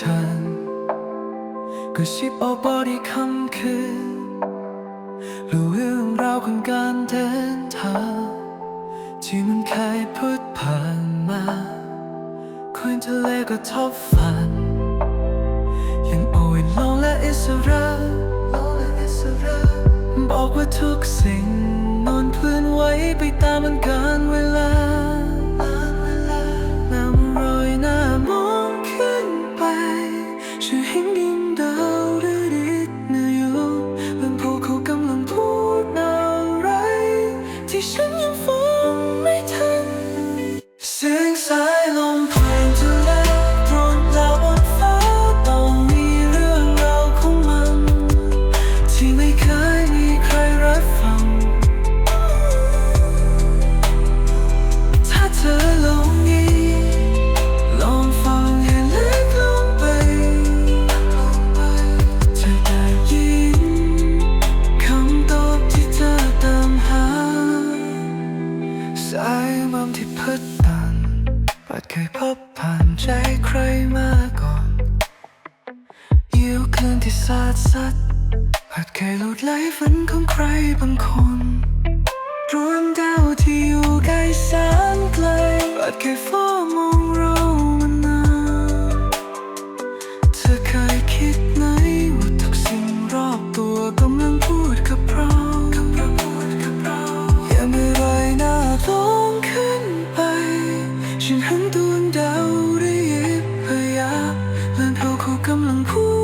turn ก็ชิบเอาบอดี้คำคืนรู้เรื่องราวของการเดินทางที่มันเคยพูดผ่านมาคุยทะเลก็ทบฝัน ยังโอยลองและอิสระบอกว่าทุกสิ่งนอนพลื่นไหวไปตามมันกา สาดสัดอาจเคยหลุดไหลฝันของใครบางคนรวมดาวที่อยู่ไกลแสนไกลอาจเคยเฝ้ามองเรามานานเธอเคยคิดไหมว่าทุกสิ่งรอบตัวกำลังพูดกับเรากำลังพูดกับเราอย่าเมื่อไรหน้าต้งขึ้นไป ฉันหันดวงดาวได้ยิบพยาและเขาเขากำลังพูด